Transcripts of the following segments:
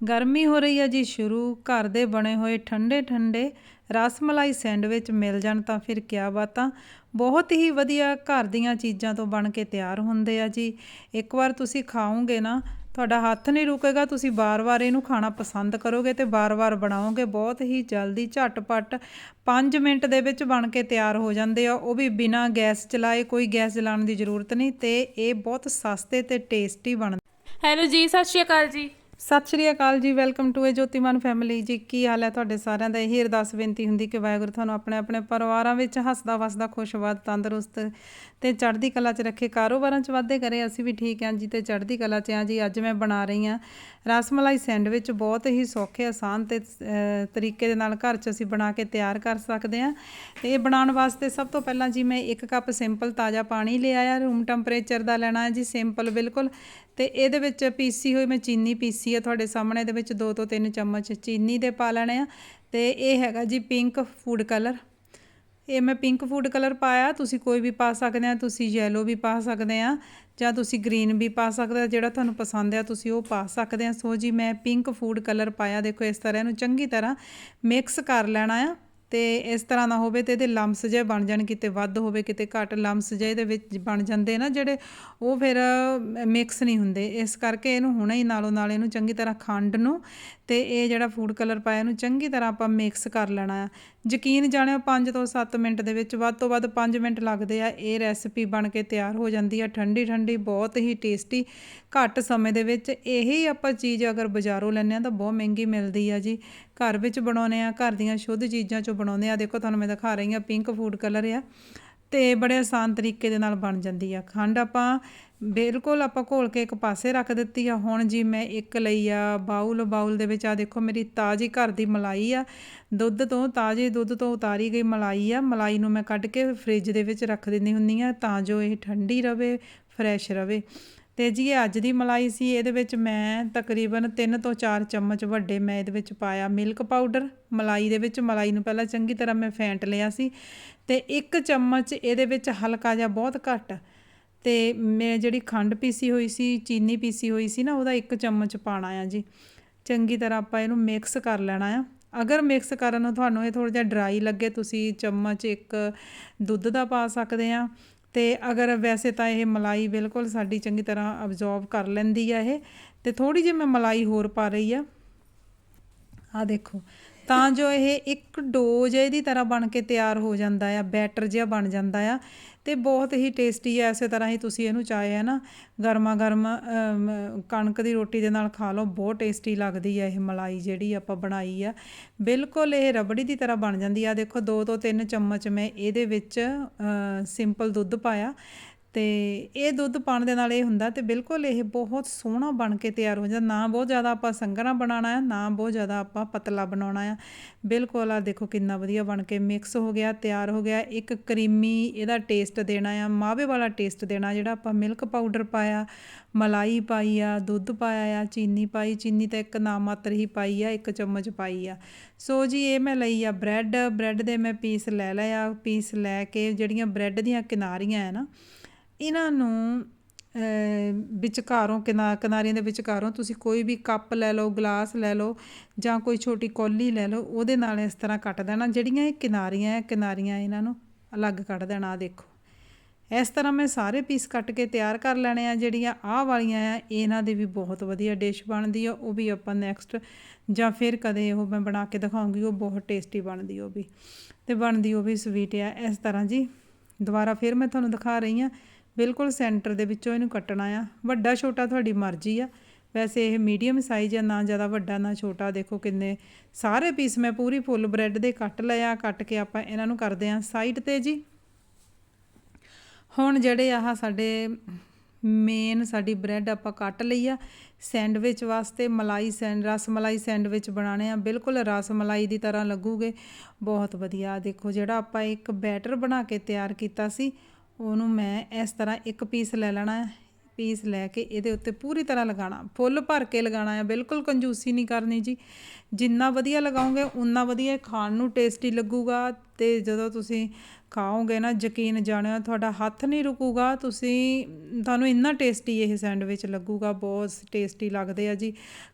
ਗਰਮੀ ਹੋ ਰਹੀ ਹੈ ਜੀ, ਸ਼ੁਰੂ। ਘਰ ਦੇ ਬਣੇ ਹੋਏ ਠੰਡੇ ਠੰਡੇ ਰਸਮਲਾਈ ਸੈਂਡਵਿਚ ਮਿਲ ਜਾਣ ਤਾਂ ਫਿਰ ਕਿਆ ਬਾਤਾਂ। ਬਹੁਤ ਹੀ ਵਧੀਆ ਘਰ ਦੀਆਂ ਚੀਜ਼ਾਂ ਤੋਂ ਬਣ ਕੇ ਤਿਆਰ ਹੁੰਦੇ ਆ ਜੀ। ਇੱਕ ਵਾਰ ਤੁਸੀਂ ਖਾਓਗੇ ਨਾ, ਤੁਹਾਡਾ ਹੱਥ ਨਹੀਂ ਰੁਕੇਗਾ, ਤੁਸੀਂ ਵਾਰ-ਵਾਰ ਇਹਨੂੰ ਖਾਣਾ ਪਸੰਦ ਕਰੋਗੇ ਤੇ ਵਾਰ-ਵਾਰ ਬਣਾਓਗੇ। ਬਹੁਤ ਹੀ ਜਲਦੀ, ਝਟਪਟ 5 ਮਿੰਟ ਦੇ ਵਿੱਚ ਬਣ ਕੇ ਤਿਆਰ ਹੋ ਜਾਂਦੇ ਆ। ਉਹ ਵੀ ਬਿਨਾਂ ਗੈਸ ਚਲਾਏ, ਕੋਈ ਗੈਸ ਜਲਾਉਣ ਦੀ ਜ਼ਰੂਰਤ ਨਹੀਂ ਤੇ ਇਹ ਬਹੁਤ ਸਸਤੇ ਤੇ ਟੇਸਟੀ ਬਣਦੇ ਹੈਲੋ ਜੀ, ਸਤਿ ਸ਼੍ਰੀ ਅਕਾਲ ਜੀ। ਸਤਿ ਸ਼੍ਰੀ ਅਕਾਲ ਜੀ welcome to a Jotiman family ਜੀ, ਕੀ ਹਾਲ ਹੈ ਤੁਹਾਡੇ ਸਾਰਿਆਂ ਦਾ? ਇਹ ਅਰਦਾਸ ਬੇਨਤੀ ਹੁੰਦੀ ਕਿ ਵਾਹਿਗੁਰੂ ਤੁਹਾਨੂੰ ਆਪਣੇ ਆਪਣੇ ਪਰਿਵਾਰਾਂ ਵਿੱਚ ਹੱਸਦਾ ਵਸਦਾ ਖੁਸ਼ਵਾਦ ਤੰਦਰੁਸਤ ਤੇ ਚੜ੍ਹਦੀ ਕਲਾ 'ਚ ਰੱਖੇ। ਕਾਰੋਬਾਰਾਂ 'ਚ ਵਾਧੇ ਕਰੇ, ਅਸੀਂ ਵੀ ਠੀਕ ਹਾਂ ਜੀ ਤੇ ਚੜ੍ਹਦੀ ਕਲਾ 'ਚ ਹਾਂ ਜੀ। ਅੱਜ ਮੈਂ ਬਣਾ ਰਹੀ ਹਾਂ ਰਸਮਲਾਈ ਸੈਂਡਵਿਚ, ਬਹੁਤ ਹੀ ਸੌਖੇ, ਆਸਾਨ ਤੇ ਤਰੀਕੇ ਦੇ ਨਾਲ ਘਰ 'ਚ ਅਸੀਂ ਬਣਾ ਕੇ ਤਿਆਰ ਕਰ ਸਕਦੇ ਹਾਂ ਤੇ ਇਹ ਬਣਾਉਣ ਵਾਸਤੇ ਸਭ ਤੋਂ ਪਹਿਲਾਂ ਜੀ ਮੈਂ 1 ਕੱਪ ਸਿੰਪਲ ਤਾਜ਼ਾ ਪਾਣੀ ਲਿਆ ਆ ਰੂਮ ਟੈਂਪਰੇਚਰ ਦਾ ਲੈਣਾ ਹੈ ਜੀ ਸਿੰਪਲ ਬਿਲਕੁਲ। ਤੇ ਇਹਦੇ ਵਿੱਚ ਪੀਸੀ ਹੋਈ ਮੈਂ ਚੀਨੀ ਪੀਸੀ ਆ ਤੁਹਾਡੇ ਸਾਹਮਣੇ ਦੇ ਵਿੱਚ ਦੋ ਤੋਂ ਤਿੰਨ ਚਮਚ ਚੀਨੀ ਦੇ ਪਾ ਲੈਣੇ ਆ ਤੇ ਇਹ ਹੈਗਾ ਜੀ ਪਿੰਕ ਫੂਡ ਕਲਰ ਇਹ ਮੈਂ ਪਿੰਕ ਫੂਡ ਕਲਰ ਪਾਇਆ, ਤੁਸੀਂ ਕੋਈ ਵੀ ਪਾ ਸਕਦੇ ਆ, ਤੁਸੀਂ ਯੈਲੋ ਵੀ ਪਾ ਸਕਦੇ ਆ ਜਾਂ ਤੁਸੀਂ ਗ੍ਰੀਨ ਵੀ ਪਾ ਸਕਦੇ ਆ, ਜਿਹੜਾ ਤੁਹਾਨੂੰ ਪਸੰਦ ਆ ਤੁਸੀਂ ਉਹ ਪਾ ਸਕਦੇ ਆ। ਸੋ ਜੀ ਮੈਂ ਪਿੰਕ ਫੂਡ ਕਲਰ ਪਾਇਆ, ਦੇਖੋ ਇਸ ਤਰ੍ਹਾਂ ਇਹਨੂੰ ਚੰਗੀ ਤਰ੍ਹਾਂ ਮਿਕਸ ਕਰ ਲੈਣਾ ਆ। ਤੇ ਇਸ ਤਰ੍ਹਾਂ ਦਾ ਹੋਵੇ ਤੇ ਇਹਦੇ ਲੰਮਸ ਜੇ ਬਣ ਜਾਣ, ਕਿਤੇ ਵੱਧ ਹੋਵੇ, ਕਿਤੇ ਘੱਟ ਲੰਮਸ ਜੇ ਇਹਦੇ ਵਿੱਚ ਬਣ ਜਾਂਦੇ ਨਾ ਜਿਹੜੇ ਉਹ ਫਿਰ ਮਿਕਸ ਨਹੀਂ ਹੁੰਦੇ। ਇਸ ਕਰਕੇ ਇਹਨੂੰ ਹੁਣੇ ਹੀ ਨਾਲੋਂ ਨਾਲ ਇਹਨੂੰ ਚੰਗੀ ਤਰ੍ਹਾਂ ਖੰਡ ਨੂੰ ਤੇ ਇਹ ਜਿਹੜਾ ਫੂਡ ਕਲਰ ਪਾਇਆ ਇਹਨੂੰ ਚੰਗੀ ਤਰ੍ਹਾਂ ਆਪਾਂ ਮਿਕਸ ਕਰ ਲੈਣਾ। ਆ ਯਕੀਨ ਜਾਣਿਓ 5 ਤੋਂ 7 ਮਿੰਟ ਦੇ ਵਿੱਚ ਵੱਧ ਤੋਂ ਵੱਧ 5 ਮਿੰਟ ਲੱਗਦੇ ਆ, ਇਹ ਰੈਸਪੀ ਬਣ ਕੇ ਤਿਆਰ ਹੋ ਜਾਂਦੀ ਆ, ਠੰਡੀ ਠੰਡੀ, ਬਹੁਤ ਹੀ ਟੇਸਟੀ ਘੱਟ ਸਮੇਂ ਦੇ ਵਿੱਚ ਇਹੀ ਆਪਾਂ ਚੀਜ਼ ਅਗਰ ਬਾਜ਼ਾਰੋਂ ਲੈਂਦੇ ਆ ਤਾਂ ਬਹੁਤ ਮਹਿੰਗੀ ਮਿਲਦੀ ਆ ਜੀ। ਘਰ ਵਿੱਚ ਬਣਾਉਨੇ ਆ, ਘਰ ਦੀਆਂ ਸ਼ੁੱਧ ਚੀਜ਼ਾਂ ਚੋਂ ਬਣਾਉਂਦੇ ਆ, ਦੇਖੋ ਤੁਹਾਨੂੰ ਮੈਂ ਦਿਖਾ ਰਹੀ ਆ ਪਿੰਕ ਫੂਡ ਕਲਰ ਆ, ਤੇ ਬੜੇ ਆਸਾਨ ਤਰੀਕੇ ਦੇ ਨਾਲ ਬਣ ਜਾਂਦੀ ਆ। ਖੰਡ ਆਪਾਂ ਬਿਲਕੁਲ ਆਪਾਂ ਘੋਲ ਕੇ ਇੱਕ ਪਾਸੇ ਰੱਖ ਦਿੱਤੀ ਆ। ਹੁਣ ਜੀ ਮੈਂ ਇੱਕ ਲਈ ਆ ਬਾਉਲ ਬਾਉਲ ਦੇ ਵਿੱਚ ਆ ਦੇਖੋ ਮੇਰੀ ਤਾਜ਼ੀ ਘਰ ਦੀ ਮਲਾਈ ਆ। ਦੁੱਧ ਤੋਂ ਤਾਜ਼ੇ ਦੁੱਧ ਤੋਂ ਉਤਾਰੀ ਗਈ ਮਲਾਈ ਆ। ਮਲਾਈ ਨੂੰ ਮੈਂ ਕੱਢ ਕੇ ਫ੍ਰਿਜ ਦੇ ਵਿੱਚ ਰੱਖ ਦਿੰਦੀ ਹੁੰਦੀ ਆ ਤਾਂ ਜੋ ਇਹ ਠੰਡੀ ਰਵੇ, ਫਰੈਸ਼ ਰਵੇ। ਤੇ ਜੀ ਇਹ ਅੱਜ ਦੀ ਮਲਾਈ ਸੀ। ਇਹਦੇ ਵਿੱਚ ਮੈਂ ਤਕਰੀਬਨ 3 ਤੋਂ 4 ਚਮਚ ਵੱਡੇ ਮੈਂ ਇਹਦੇ ਵਿੱਚ ਪਾਇਆ ਮਿਲਕ ਪਾਊਡਰ। ਮਲਾਈ ਦੇ ਵਿੱਚ ਮਲਾਈ ਨੂੰ ਪਹਿਲਾਂ ਚੰਗੀ ਤਰ੍ਹਾਂ ਮੈਂ ਫੈਂਟ ਲਿਆ ਸੀ। ਤੇ ਇੱਕ ਚਮਚ ਇਹਦੇ ਵਿੱਚ ਹਲਕਾ ਜਿਹਾ ਬਹੁਤ ਘੱਟ ਅਤੇ ਮੈਂ ਜਿਹੜੀ ਖੰਡ ਪੀਸੀ ਹੋਈ ਸੀ, ਚੀਨੀ ਪੀਸੀ ਹੋਈ ਸੀ ਨਾ, ਉਹਦਾ ਇੱਕ ਚਮਚ ਪਾਣਾ ਆ ਜੀ। ਚੰਗੀ ਤਰ੍ਹਾਂ ਆਪਾਂ ਇਹਨੂੰ ਮਿਕਸ ਕਰ ਲੈਣਾ ਆ। ਅਗਰ ਮਿਕਸ ਕਰਨ ਨੂੰ ਤੁਹਾਨੂੰ ਇਹ ਥੋੜ੍ਹਾ ਜਿਹਾ ਡਰਾਈ ਲੱਗੇ, ਤੁਸੀਂ ਚਮਚ ਇੱਕ ਦੁੱਧ ਦਾ ਪਾ ਸਕਦੇ ਆ। ਤੇ ਅਗਰ ਵੈਸੇ ਤਾਂ ਇਹ ਮਲਾਈ ਬਿਲਕੁਲ ਸਾਡੀ ਚੰਗੀ ਤਰ੍ਹਾਂ ਅਬਜ਼ੌਰਬ ਕਰ ਲੈਂਦੀ ਆ ਇਹ। ਤੇ ਥੋੜੀ ਜਿਹੀ ਮੈਂ ਮਲਾਈ ਹੋਰ ਪਾ ਰਹੀ ਆ। ਆ ਦੇਖੋ ਤਾਂ ਜੋ ਇਹ ਇੱਕ ਡੋਜ ਇਹਦੀ ਤਰ੍ਹਾਂ ਬਣ ਕੇ ਤਿਆਰ ਹੋ ਜਾਂਦਾ ਆ, ਬੈਟਰ ਜਿਹਾ ਬਣ ਜਾਂਦਾ ਆ ਤੇ ਬਹੁਤ ਹੀ ਟੇਸਟੀ ਆ, ਇਸੇ ਤਰ੍ਹਾਂ ਹੀ ਤੁਸੀਂ ਇਹਨੂੰ ਚਾਹੇ ਹੈ ਨਾ ਗਰਮਾ ਗਰਮ ਕਣਕ ਦੀ ਰੋਟੀ ਦੇ ਨਾਲ ਖਾ ਲਓ, ਬਹੁਤ ਟੇਸਟੀ ਲੱਗਦੀ ਆ ਇਹ ਮਲਾਈ ਜਿਹੜੀ ਆਪਾਂ ਬਣਾਈ ਆ। ਬਿਲਕੁਲ ਇਹ ਰਬੜੀ ਦੀ ਤਰ੍ਹਾਂ ਬਣ ਜਾਂਦੀ ਆ। ਦੇਖੋ 2 ਤੋਂ 3 ਚਮਚ ਮੈਂ ਇਹਦੇ ਵਿੱਚ ਸਿੰਪਲ ਦੁੱਧ ਪਾਇਆ ਤੇ ਇਹ ਦੁੱਧ ਪਾਣ ਦੇ ਨਾਲ ਇਹ ਹੁੰਦਾ ਤੇ ਬਿਲਕੁਲ ਇਹ ਬਹੁਤ ਸੋਹਣਾ ਬਣ ਕੇ ਤਿਆਰ ਹੋ ਜਾਂਦਾ। ਨਾ ਬਹੁਤ ਜ਼ਿਆਦਾ ਆਪਾਂ ਸੰਘਣਾ ਬਣਾਉਣਾ ਹੈ ਨਾ ਬਹੁਤ ਜ਼ਿਆਦਾ ਆਪਾਂ ਪਤਲਾ ਬਣਾਉਣਾ ਆ। ਬਿਲਕੁਲ ਆ ਦੇਖੋ ਕਿੰਨਾ ਵਧੀਆ ਬਣ ਕੇ ਮਿਕਸ ਹੋ ਗਿਆ, ਤਿਆਰ ਹੋ ਗਿਆ। ਇੱਕ ਕਰੀਮੀ ਇਹਦਾ ਟੇਸਟ ਦੇਣਾ ਆ, ਮਾਵੇ ਵਾਲਾ ਟੇਸਟ ਦੇਣਾ ਜਿਹੜਾ ਆਪਾਂ ਮਿਲਕ ਪਾਊਡਰ ਪਾਇਆ, ਮਲਾਈ ਪਾਈ ਆ, ਦੁੱਧ ਪਾਇਆ ਆ, ਚੀਨੀ ਪਾਈ, ਚੀਨੀ ਤਾਂ ਇੱਕ ਨਾ ਮਾਤਰ ਹੀ ਪਾਈ ਆ, ਇੱਕ ਚਮਚ ਪਾਈ ਆ। ਸੋ ਜੀ ਇਹ ਮੈਂ ਲਈ ਆ ਬ੍ਰੈਡ ਬ੍ਰੈਡ ਦੇ ਮੈਂ ਪੀਸ ਲੈ ਲਿਆ ਪੀਸ ਲੈ ਕੇ ਜਿਹੜੀਆਂ ਬ੍ਰੈਡ ਦੀਆਂ ਕਿਨਾਰੀਆਂ ਆ ਨਾ ਇਹਨਾਂ ਨੂੰ ਵਿਚਕਾਰੋਂ, ਕਿਨਾ, ਕਿਨਾਰੀਆਂ ਦੇ ਵਿਚਕਾਰੋਂ ਤੁਸੀਂ ਕੋਈ ਵੀ ਕੱਪ ਲੈ ਲਓ, ਗਲਾਸ ਲੈ ਲਓ ਜਾਂ ਕੋਈ ਛੋਟੀ ਕੌਲੀ ਲੈ ਲਓ, ਉਹਦੇ ਨਾਲ ਇਸ ਤਰ੍ਹਾਂ ਕੱਟ ਦੇਣਾ। ਜਿਹੜੀਆਂ ਇਹ ਕਿਨਾਰੀਆਂ ਹੈ, ਕਿਨਾਰੀਆਂ ਇਹਨਾਂ ਨੂੰ ਅਲੱਗ ਕੱਢ ਦੇਣਾ ਆ ਦੇਖੋ। ਇਸ ਤਰ੍ਹਾਂ ਮੈਂ ਸਾਰੇ ਪੀਸ ਕੱਟ ਕੇ ਤਿਆਰ ਕਰ ਲੈਣੇ ਆ, ਜਿਹੜੀਆਂ ਆਹ ਵਾਲੀਆਂ ਆ, ਇਹਨਾਂ ਦੀ ਵੀ ਬਹੁਤ ਵਧੀਆ ਡਿਸ਼ ਬਣਦੀ ਆ, ਉਹ ਵੀ ਆਪਾਂ ਨੈਕਸਟ ਜਾਂ ਫਿਰ ਕਦੇ ਉਹ ਮੈਂ ਬਣਾ ਕੇ ਦਿਖਾਉਂਗੀ, ਉਹ ਬਹੁਤ ਟੇਸਟੀ ਬਣਦੀ ਉਹ ਵੀ। ਤੇ ਬਣਦੀ ਉਹ ਵੀ ਸਵੀਟ ਆ। ਇਸ ਤਰ੍ਹਾਂ ਜੀ, ਦੁਬਾਰਾ ਫਿਰ ਮੈਂ ਤੁਹਾਨੂੰ ਦਿਖਾ ਰਹੀ ਆ ਬਿਲਕੁਲ ਸੈਂਟਰ ਦੇ ਵਿੱਚੋਂ ਇਹਨੂੰ ਕੱਟਣਾ ਆ। ਵੱਡਾ ਛੋਟਾ ਤੁਹਾਡੀ ਮਰਜ਼ੀ ਆ। ਵੈਸੇ ਇਹ ਮੀਡੀਅਮ ਸਾਈਜ਼ ਆ, ਨਾ ਜ਼ਿਆਦਾ ਵੱਡਾ, ਨਾ ਛੋਟਾ। ਦੇਖੋ ਕਿੰਨੇ ਸਾਰੇ ਪੀਸ ਮੈਂ ਪੂਰੀ ਫੁੱਲ ਬ੍ਰੈਡ ਦੇ ਕੱਟ ਲਿਆ ਕੱਟ ਕੇ ਆਪਾਂ ਇਹਨਾਂ ਨੂੰ ਕਰਦੇ ਆ ਸਾਈਡ ਤੇ ਜੀ। ਹੁਣ ਜਿਹੜੇ ਆਹ ਸਾਡੇ ਮੇਨ ਸਾਡੀ ਬ੍ਰੈਡ ਆਪਾਂ ਕੱਟ ਲਈ ਆ ਸੈਂਡਵਿਚ ਵਾਸਤੇ ਮਲਾਈ ਸੈਂਡ ਰਸ ਮਲਾਈ ਸੈਂਡਵਿਚ ਬਣਾਣੇ ਆ। ਬਿਲਕੁਲ ਰਸ ਮਲਾਈ ਦੀ ਤਰ੍ਹਾਂ ਲੱਗੂਗੇ। ਬਹੁਤ ਵਧੀਆ। ਦੇਖੋ ਜਿਹੜਾ ਆਪਾਂ ਇੱਕ ਬੈਟਰ ਬਣਾ ਕੇ ਤਿਆਰ ਕੀਤਾ ਸੀ ਉਹਨੂੰ ਮੈਂ ਇਸ ਤਰ੍ਹਾਂ ਇੱਕ ਪੀਸ ਲੈ ਲੈਣਾ ਪੀਸ ਲੈ ਕੇ ਇਹਦੇ ਉੱਤੇ ਪੂਰੀ ਤਰ੍ਹਾਂ ਲਗਾਉਣਾ। ਫੁੱਲ ਭਰ ਕੇ ਲਗਾਉਣਾ ਹੈ ਬਿਲਕੁਲ ਕੰਜੂਸੀ ਨਹੀਂ ਕਰਨੀ ਜੀ। ਜਿੰਨਾ ਵਧੀਆ ਲਗਾਉਂਗੇ ਉਨਾ ਵਧੀਆ ਖਾਣ ਨੂੰ ਟੇਸਟੀ ਲੱਗੂਗਾ। ਤੇ ਜਦੋਂ ਤੁਸੀਂ ਖਾਓਗੇ ਨਾ, ਯਕੀਨ ਜਾਣਿਓ ਤੁਹਾਡਾ ਹੱਥ ਨਹੀਂ ਰੁਕੂਗਾ, ਤੁਸੀਂ, ਤੁਹਾਨੂੰ ਇੰਨਾ ਟੇਸਟੀ ਇਹ ਸੈਂਡਵਿਚ ਲੱਗੂਗਾ, ਬਹੁਤ ਟੇਸਟੀ ਲੱਗਦੇ ਆ ਜੀ।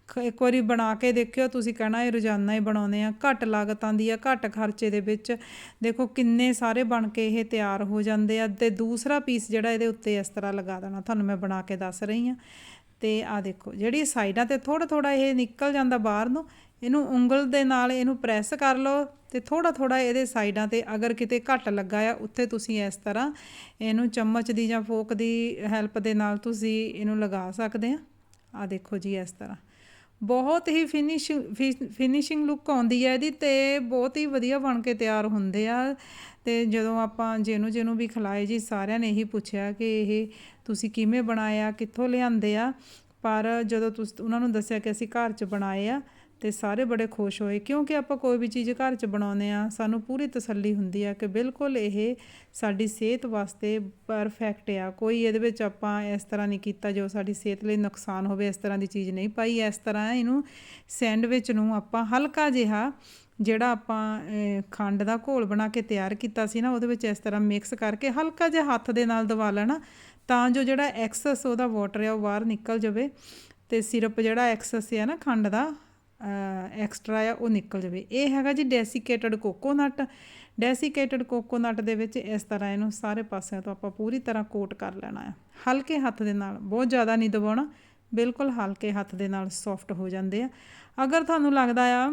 ਖ- ਇੱਕ ਵਾਰੀ ਬਣਾ ਕੇ ਦੇਖਿਓ, ਤੁਸੀਂ ਕਹਿਣਾ ਇਹ ਰੋਜ਼ਾਨਾ ਹੀ ਬਣਾਉਂਦੇ ਆ, ਘੱਟ ਲਾਗਤ ਆਂਦੀ ਆ, ਘੱਟ ਖਰਚੇ ਦੇ ਵਿੱਚ। ਦੇਖੋ ਕਿੰਨੇ ਸਾਰੇ ਬਣ ਕੇ ਇਹ ਤਿਆਰ ਹੋ ਜਾਂਦੇ ਆ ਤੇ ਦੂਸਰਾ ਪੀਸ ਜਿਹੜਾ ਇਹਦੇ ਉੱਤੇ ਇਸ ਤਰ੍ਹਾਂ ਲਗਾ ਦੇਣਾ, ਤੁਹਾਨੂੰ ਮੈਂ ਬਣਾ ਕੇ ਦੱਸ ਰਹੀ ਆ। ਤੇ ਆ ਦੇਖੋ, ਜਿਹੜੀ ਸਾਈਡਾਂ ਤੇ ਥੋੜਾ ਥੋੜਾ ਇਹ ਨਿਕਲ ਜਾਂਦਾ ਬਾਹਰ ਨੂੰ, ਇਹਨੂੰ ਉਂਗਲ ਦੇ ਨਾਲ ਇਹਨੂੰ ਪ੍ਰੈਸ ਕਰ ਲਓ। ਤੇ ਥੋੜਾ ਥੋੜਾ ਇਹਦੇ ਸਾਈਡਾਂ ਤੇ ਅਗਰ ਕਿਤੇ ਘੱਟ ਲੱਗਾ ਆ, ਉੱਥੇ ਤੁਸੀਂ ਇਸ ਤਰ੍ਹਾਂ ਇਹਨੂੰ ਚਮਚ ਦੀ ਜਾਂ ਫੋਕ ਦੀ ਹੈਲਪ ਦੇ ਨਾਲ ਤੁਸੀਂ ਇਹਨੂੰ ਲਗਾ ਸਕਦੇ ਆ। ਆ ਦੇਖੋ ਜੀ ਇਸ ਤਰ੍ਹਾਂ। ਬਹੁਤ ਹੀ ਫਿਨਿਸ਼ ਫਿਨਿਸ਼ਿੰਗ ਲੁੱਕ ਆਉਂਦੀ ਹੈ ਇਹਦੀ ਤੇ ਬਹੁਤ ਹੀ ਵਧੀਆ ਬਣ ਕੇ ਤਿਆਰ ਹੁੰਦੇ ਆ। ਤੇ ਜਦੋਂ ਆਪਾਂ ਜਿਹਨੂੰ ਜਿਹਨੂੰ ਵੀ ਖਿਲਾਏ ਜੀ, ਸਾਰਿਆਂ ਨੇ ਇਹੀ ਪੁੱਛਿਆ ਕਿ ਇਹ ਤੁਸੀਂ ਕਿਵੇਂ ਬਣਾਇਆ ਕਿੱਥੋਂ ਲਿਆਂਦੇ ਆ? ਪਰ ਜਦੋਂ ਤੁਸੀਂ, ਉਹਨਾਂ ਨੂੰ ਦੱਸਿਆ ਕਿ ਅਸੀਂ ਘਰ 'ਚ ਬਣਾਏ ਆ ਤੇ ਸਾਰੇ ਬੜੇ ਖੁਸ਼ ਹੋਏ, ਕਿਉਂਕਿ ਆਪਾਂ ਕੋਈ ਵੀ ਚੀਜ਼ ਘਰ 'ਚ ਬਣਾਉਂਦੇ ਆ ਸਾਨੂੰ ਪੂਰੀ ਤਸੱਲੀ ਹੁੰਦੀ ਆ ਕਿ ਬਿਲਕੁਲ ਇਹ ਸਾਡੀ ਸਿਹਤ ਵਾਸਤੇ ਪਰਫੈਕਟ ਆ। ਕੋਈ ਇਹਦੇ ਵਿੱਚ ਆਪਾਂ ਇਸ ਤਰ੍ਹਾਂ ਨਹੀਂ ਕੀਤਾ ਜੋ ਸਾਡੀ ਸਿਹਤ ਲਈ ਨੁਕਸਾਨ ਹੋਵੇ, ਇਸ ਤਰ੍ਹਾਂ ਦੀ ਚੀਜ਼ ਨਹੀਂ ਪਾਈ। ਇਸ ਤਰ੍ਹਾਂ ਇਹਨੂੰ ਸੈਂਡਵਿਚ ਨੂੰ ਆਪਾਂ ਹਲਕਾ ਜਿਹਾ ਜਿਹੜਾ ਆਪਾਂ ਖੰਡ ਦਾ ਘੋਲ ਬਣਾ ਕੇ ਤਿਆਰ ਕੀਤਾ ਸੀ ਨਾ, ਉਹਦੇ ਵਿੱਚ ਇਸ ਤਰ੍ਹਾਂ ਮਿਕਸ ਕਰਕੇ ਹਲਕਾ ਜਿਹਾ ਹੱਥ ਦੇ ਨਾਲ ਦਬਾ ਲੈਣਾ, ਤਾਂ ਜੋ ਜਿਹੜਾ ਐਕਸਸ ਉਹਦਾ ਵਾਟਰ ਆ ਉਹ ਬਾਹਰ ਨਿਕਲ ਜਾਵੇ। ਤੇ ਸਿਰਪ ਜਿਹੜਾ ਐਕਸਸ ਹੈ ਨਾ ਖੰਡ ਦਾ ਐਕਸਟਰਾ ਆ, ਉਹ ਨਿਕਲ ਜਾਵੇ। ਇਹ ਹੈਗਾ ਜੀ ਡੈਸੀਕੇਟਡ ਕੋਕੋਨਟ ਡੈਸੀਕੇਟਡ ਕੋਕੋਨਟ ਦੇ ਵਿੱਚ ਇਸ ਤਰ੍ਹਾਂ ਇਹਨੂੰ ਸਾਰੇ ਪਾਸਿਆਂ ਤੋਂ ਆਪਾਂ ਪੂਰੀ ਤਰ੍ਹਾਂ ਕੋਟ ਕਰ ਲੈਣਾ ਹੈ ਹਲਕੇ ਹੱਥ ਦੇ ਨਾਲ, ਬਹੁਤ ਜ਼ਿਆਦਾ ਨਹੀਂ ਦਬਾਉਣਾ। ਬਿਲਕੁਲ ਹਲਕੇ ਹੱਥ ਦੇ ਨਾਲ ਸੌਫਟ ਹੋ ਜਾਂਦੇ ਆ। ਅਗਰ ਤੁਹਾਨੂੰ ਲੱਗਦਾ ਆ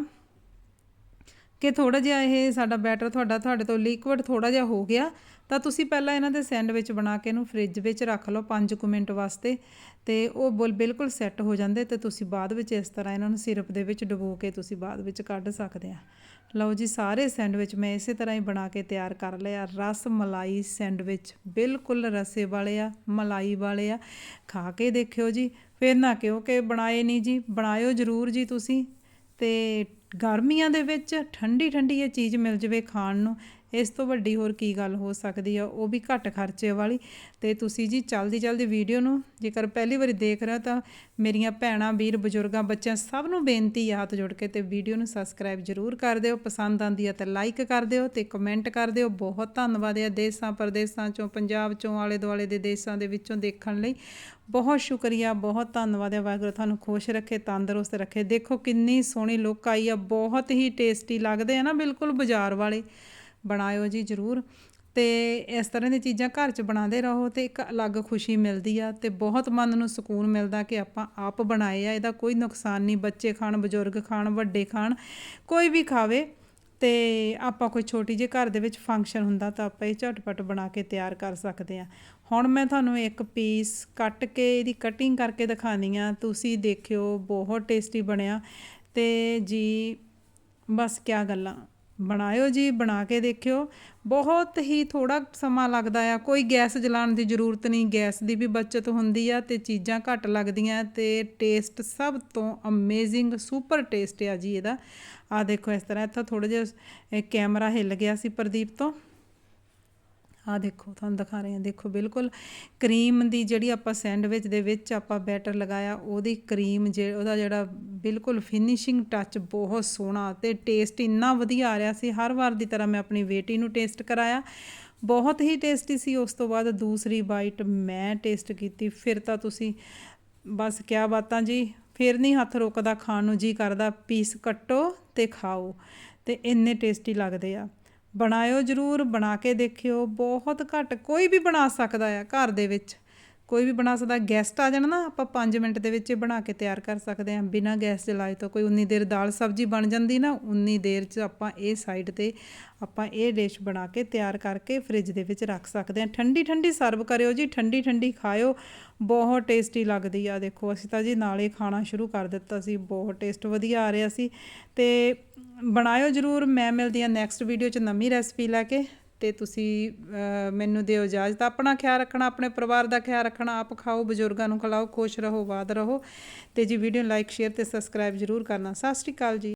ਕਿ ਥੋੜਾ ਜਿਹਾ ਇਹ ਸਾਡਾ ਬੈਟਰ ਤੁਹਾਡਾ, ਤੁਹਾਡੇ ਤੋਂ ਲਿਕਵਿਡ ਥੋੜਾ ਜਿਹਾ ਹੋ ਗਿਆ, ਤਾਂ ਤੁਸੀਂ ਪਹਿਲਾਂ ਇਹਨਾਂ ਦੇ ਸੈਂਡਵਿਚ ਬਣਾ ਕੇ ਇਹਨੂੰ ਫ੍ਰਿਜ ਵਿੱਚ ਰੱਖ ਲਓ 5 ਕੁ ਮਿੰਟ ਵਾਸਤੇ, ਤੇ ਉਹ ਬੁਲ, ਬਿਲਕੁਲ ਸੈੱਟ ਹੋ ਜਾਂਦੇ, ਤੇ ਤੁਸੀਂ ਬਾਅਦ ਵਿੱਚ ਇਸ ਤਰ੍ਹਾਂ ਇਹਨਾਂ ਨੂੰ ਸਿਰਪ ਦੇ ਵਿੱਚ ਡੁਬੋ ਕੇ ਤੁਸੀਂ ਬਾਅਦ ਵਿੱਚ ਕੱਢ ਸਕਦੇ ਆ। ਲਓ ਜੀ, ਸਾਰੇ ਸੈਂਡਵਿਚ ਮੈਂ ਇਸੇ ਤਰ੍ਹਾਂ ਹੀ ਬਣਾ ਕੇ ਤਿਆਰ ਕਰ ਲਿਆ, ਰਸ ਮਲਾਈ ਸੈਂਡਵਿਚ, ਬਿਲਕੁਲ ਰਸੇ ਵਾਲੇ ਆ, ਮਲਾਈ ਵਾਲੇ ਆ, ਖਾ ਕੇ ਦੇਖਿਓ ਜੀ, ਫਿਰ ਨਾ ਕਿਉਂ ਕਿ ਬਣਾਏ ਨਹੀਂ ਜੀ, ਬਣਾਇਓ ਜ਼ਰੂਰ ਜੀ ਤੁਸੀਂ, ਤੇ ਗਰਮੀਆਂ ਦੇ ਵਿੱਚ ਠੰਡੀ ਠੰਡੀ ਇਹ ਚੀਜ਼ ਮਿਲ ਜਵੇ ਖਾਣ ਨੂੰ। ਇਸ ਤੋਂ ਵੱਡੀ ਹੋਰ ਕੀ ਗੱਲ ਹੋ ਸਕਦੀ ਆ? ਉਹ ਵੀ ਘੱਟ ਖਰਚੇ ਵਾਲੀ। ਤੇ ਤੁਸੀਂ ਜੀ ਜਲਦੀ ਜਲਦੀ ਵੀਡੀਓ ਨੂੰ ਜੇਕਰ ਪਹਿਲੀ ਵਾਰੀ ਦੇਖ ਰਹੇ ਹੋ ਤਾਂ ਮੇਰੀਆਂ ਭੈਣਾਂ, ਵੀਰ, ਬਜ਼ੁਰਗਾਂ, ਬੱਚਿਆਂ ਸਭ ਨੂੰ ਬੇਨਤੀ ਆ ਹੱਥ ਜੋੜ ਕੇ ਤੇ ਵੀਡੀਓ ਨੂੰ ਸਬਸਕ੍ਰਾਈਬ ਜ਼ਰੂਰ ਕਰ ਦਿਓ। ਪਸੰਦ ਆਂਦੀ ਆ ਤਾਂ ਲਾਈਕ ਕਰ ਦਿਓ ਤੇ ਕਮੈਂਟ ਕਰ ਦਿਓ। ਬਹੁਤ ਧੰਨਵਾਦ ਆ ਦੇਸਾਂ ਪ੍ਰਦੇਸਾਂ ਚੋਂ, ਪੰਜਾਬ ਚੋਂ, ਆਲੇ ਦੁਆਲੇ ਦੇ ਦੇਸਾਂ ਦੇ ਵਿੱਚੋਂ ਦੇਖਣ ਲਈ। ਬਹੁਤ ਸ਼ੁਕਰੀਆ, ਬਹੁਤ ਧੰਨਵਾਦ ਹੈ ਵਾਹਿਗੁਰੂ ਤੁਹਾਨੂੰ ਖੁਸ਼ ਰੱਖੇ, ਤੰਦਰੁਸਤ ਰੱਖੇ। ਦੇਖੋ ਕਿੰਨੀ ਸੋਹਣੀ ਲੁੱਕ ਆਈ ਆ। ਬਹੁਤ ਹੀ ਟੇਸਟੀ ਲੱਗਦੇ ਆ ਨਾ ਬਿਲਕੁਲ ਬਾਜ਼ਾਰ ਵਾਲੇ। ਬਣਾਇਓ ਜੀ ਜ਼ਰੂਰ। ਤੇ ਇਸ ਤਰ੍ਹਾਂ ਦੀਆਂ ਚੀਜ਼ਾਂ ਘਰ 'ਚ ਬਣਾਉਂਦੇ ਰਹੋ ਤੇ ਇੱਕ ਅਲੱਗ ਖੁਸ਼ੀ ਮਿਲਦੀ ਆ ਤੇ ਬਹੁਤ ਮਨ ਨੂੰ ਸਕੂਨ ਮਿਲਦਾ ਕਿ ਆਪਾਂ ਆਪ ਬਣਾਏ ਆ, ਇਹਦਾ ਕੋਈ ਨੁਕਸਾਨ ਨਹੀਂ। ਬੱਚੇ ਖਾਣ, ਬਜ਼ੁਰਗ ਖਾਣ, ਵੱਡੇ ਖਾਣ, ਕੋਈ ਵੀ ਖਾਵੇ ਤੇ ਆਪਾਂ ਕੋਈ ਛੋਟੀ ਜਿਹੀ ਘਰ ਦੇ ਵਿੱਚ ਫੰਕਸ਼ਨ ਹੁੰਦਾ ਤਾਂ ਆਪਾਂ ਇਹ ਝਟਪਟ ਬਣਾ ਕੇ ਤਿਆਰ ਕਰ ਸਕਦੇ ਆ। ਹੁਣ ਮੈਂ ਤੁਹਾਨੂੰ ਇੱਕ ਪੀਸ ਕੱਟ ਕੇ ਇਹਦੀ ਕਟਿੰਗ ਕਰਕੇ ਦਿਖਾਉਂਦੀ ਆ। ਤੁਸੀਂ ਦੇਖਿਓ, ਬਹੁਤ ਟੇਸਟੀ ਬਣਿਆ। ਤੇ ਜੀ, ਬਸ ਕਿਆ ਗੱਲਾਂ। ਬਣਾਇਓ ਜੀ, ਬਣਾ ਕੇ ਦੇਖਿਓ। ਬਹੁਤ ਹੀ ਥੋੜਾ ਸਮਾਂ ਲੱਗਦਾ ਆ। ਕੋਈ ਗੈਸ ਜਲਾਉਣ ਦੀ ਜ਼ਰੂਰਤ ਨਹੀਂ। ਗੈਸ ਦੀ ਵੀ ਬਚਤ ਹੁੰਦੀ ਆ ਤੇ ਚੀਜ਼ਾਂ ਘੱਟ ਲੱਗਦੀਆਂ ਤੇ ਟੇਸਟ ਸਭ ਤੋਂ ਅਮੇਜ਼ਿੰਗ ਸੁਪਰ ਟੇਸਟ ਆ ਜੀ ਇਹਦਾ। ਆ ਦੇਖੋ ਇਸ ਤਰ੍ਹਾਂ ਇੱਥੋਂ ਥੋੜਾ ਜਿਹਾ ਕੈਮਰਾ ਹਿੱਲ ਗਿਆ ਸੀ ਪ੍ਰਦੀਪ ਤੋਂ। ਆ ਦੇਖੋ, ਤੁਹਾਨੂੰ ਦਿਖਾ ਰਹੇ ਹਾਂ, ਦੇਖੋ, ਬਿਲਕੁਲ ਕਰੀਮ ਦੀ ਜਿਹੜੀ ਆਪਾਂ ਸੈਂਡਵਿਚ ਦੇ ਵਿੱਚ ਆਪਾਂ ਬੈਟਰ ਲਗਾਇਆ, ਉਹਦੀ ਕਰੀਮ ਜੇ, ਉਹਦਾ ਜਿਹੜਾ ਬਿਲਕੁਲ ਫਿਨਿਸ਼ਿੰਗ ਟੱਚ ਬਹੁਤ ਸੋਹਣਾ ਤੇ ਟੇਸਟ ਇੰਨਾ ਵਧੀਆ ਆ ਰਿਹਾ ਸੀ। ਹਰ ਵਾਰ ਦੀ ਤਰ੍ਹਾਂ ਮੈਂ ਆਪਣੀ ਬੇਟੀ ਨੂੰ ਟੇਸਟ ਕਰਾਇਆ। ਬਹੁਤ ਹੀ ਟੇਸਟੀ ਸੀ। ਉਸ ਤੋਂ ਬਾਅਦ ਦੂਸਰੀ ਬਾਈਟ ਮੈਂ ਟੇਸਟ ਕੀਤੀ। ਫਿਰ ਤਾਂ ਤੁਸੀਂ ਬਸ ਕਿਆ ਬਾਤਾਂ ਜੀ, ਫਿਰ ਨਹੀਂ ਹੱਥ ਰੋਕਦਾ, ਖਾਣ ਨੂੰ ਜੀ ਕਰਦਾ। ਪੀਸ ਕੱਟੋ ਤੇ ਖਾਓ ਤੇ ਇੰਨੇ ਟੇਸਟੀ ਲੱਗਦੇ ਆ। ਬਣਾਇਓ ਜਰੂਰ, ਬਣਾ ਕੇ ਦੇਖਿਓ, ਬਹੁਤ ਘੱਟ ਕੋਈ ਵੀ ਬਣਾ ਸਕਦਾ ਆ ਘਰ ਦੇ ਵਿੱਚ। ਕੋਈ ਵੀ ਬਣਾ ਸਕਦਾ ਗੈਸਟ ਆ ਜਾਣ ਨਾ, ਆਪਾਂ 5 ਮਿੰਟ ਦੇ ਵਿੱਚ ਇਹ ਬਣਾ ਕੇ ਤਿਆਰ ਕਰ ਸਕਦੇ ਹਾਂ। ਬਿਨਾਂ ਗੈਸ ਜਲਾਏ ਤੋਂ ਕੋਈ ਉਨੀ ਦੇਰ ਦਾਲ ਸਬਜ਼ੀ ਬਣ ਜਾਂਦੀ ਨਾ, ਉਨੀ ਦੇਰ 'ਚ ਆਪਾਂ ਇਹ ਸਾਈਡ ਤੇ ਆਪਾਂ ਇਹ ਡਿਸ਼ ਬਣਾ ਕੇ ਤਿਆਰ ਕਰਕੇ ਫ੍ਰਿਜ ਦੇ ਵਿੱਚ ਰੱਖ ਸਕਦੇ ਹਾਂ। ਠੰਡੀ ਠੰਡੀ ਸਰਵ ਕਰਿਓ ਜੀ, ਠੰਡੀ ਠੰਡੀ ਖਾਇਓ। ਬਹੁਤ ਟੇਸਟੀ ਲੱਗਦੀ ਆ। ਦੇਖੋ, ਅਸੀਂ ਤਾਂ ਜੀ ਨਾਲੇ ਖਾਣਾ ਸ਼ੁਰੂ ਕਰ ਦਿੱਤਾ ਸੀ। ਬਹੁਤ ਟੇਸਟ ਵਧੀਆ ਆ ਰਿਹਾ ਸੀ। ਤੇ ਬਣਾਇਓ ਜਰੂਰ। ਮੈਂ ਮਿਲਦੀ ਆ ਨੈਕਸਟ ਵੀਡੀਓ 'ਚ ਨਵੀਂ ਰੈਸਪੀ ਲੈ ਕੇ। ਤੇ ਤੁਸੀਂ ਮੈਨੂੰ ਦਿਓ ਇਜਾਜ਼ਤ। ਆਪਣਾ ਖਿਆਲ ਰੱਖਣਾ, ਆਪਣੇ ਪਰਿਵਾਰ ਦਾ ਖਿਆਲ ਰੱਖਣਾ। ਆਪ ਖਾਓ, ਬਜ਼ੁਰਗਾਂ ਨੂੰ ਖਿਲਾਓ, ਖੁਸ਼ ਰਹੋ ਬਾਦ ਰਹੋ। ਤੇ ਜੀ ਵੀਡੀਓ ਲਾਈਕ ਸ਼ੇਅਰ ਤੇ ਸਬਸਕ੍ਰਾਈਬ ਜਰੂਰ ਕਰਨਾ। ਸਤਿ ਸ਼੍ਰੀ ਅਕਾਲ ਜੀ।